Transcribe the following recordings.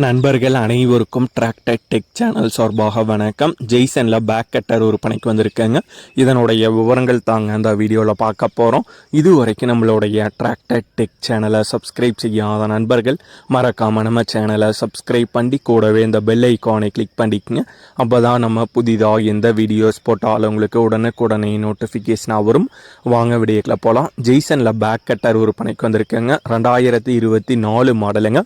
நண்பர்கள் அனைவருக்கும் tractor tech channel சார்பாக வணக்கம். ஜெய்சனில் பேக் கட்டர் ஒரு பணிக்கு வந்திருக்கேங்க. இதனுடைய விவரங்கள் தாங்க அந்த வீடியோவில் பார்க்க போகிறோம் இது வரைக்கும் நம்மளுடைய டிராக்டர் டெக் சேனலை சப்ஸ்கிரைப் செய்யாத நண்பர்கள் மறக்காமல் நம்ம சேனலை சப்ஸ்கிரைப் பண்ணி கூடவே இந்த பெல் ஐக்கானை கிளிக் பண்ணிக்கங்க. அப்போ தான் நம்ம புதிதாக எந்த வீடியோஸ் போட்டாலும் உங்களுக்கு உடனுக்குடனே நோட்டிஃபிகேஷனாக வரும். வாங்க வீடியோக்கில் போகலாம் ஜெய்சனில் பேக் கட்டர் ஒரு பணிக்கு வந்திருக்கேங்க. ரெண்டாயிரத்தி இருபத்தி நாலு மாடலுங்க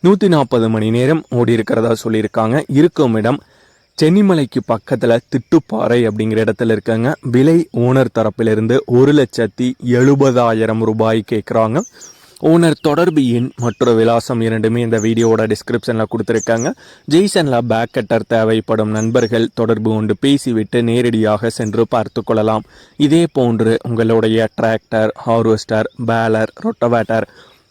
நூற்றி நாற்பது மணி நேரம் ஓடி இருக்கிறதா சொல்லியிருக்காங்க. இருக்கும் இடம் சென்னிமலைக்கு பக்கத்தில் திட்டுப்பாறை அப்படிங்கிற இடத்துல இருக்காங்க. விலை ஓனர் தரப்பிலிருந்து ஒரு லட்சத்தி எழுபதாயிரம் ரூபாய் கேட்குறாங்க ஓனர் தொடர்பு எண் மற்றும் விலாசம் இரண்டுமே இந்த வீடியோவோட டிஸ்கிரிப்ஷனில் கொடுத்துருக்காங்க. ஜெய்சனில் பேக் கட்டர் தேவைப்படும் நண்பர்கள் தொடர்பு கொண்டு பேசிவிட்டு நேரடியாக சென்று பார்த்து கொள்ளலாம். இதே போன்று உங்களுடைய டிராக்டர் ஹார்வெஸ்டர் பேலர் ரொட்டவேட்டர்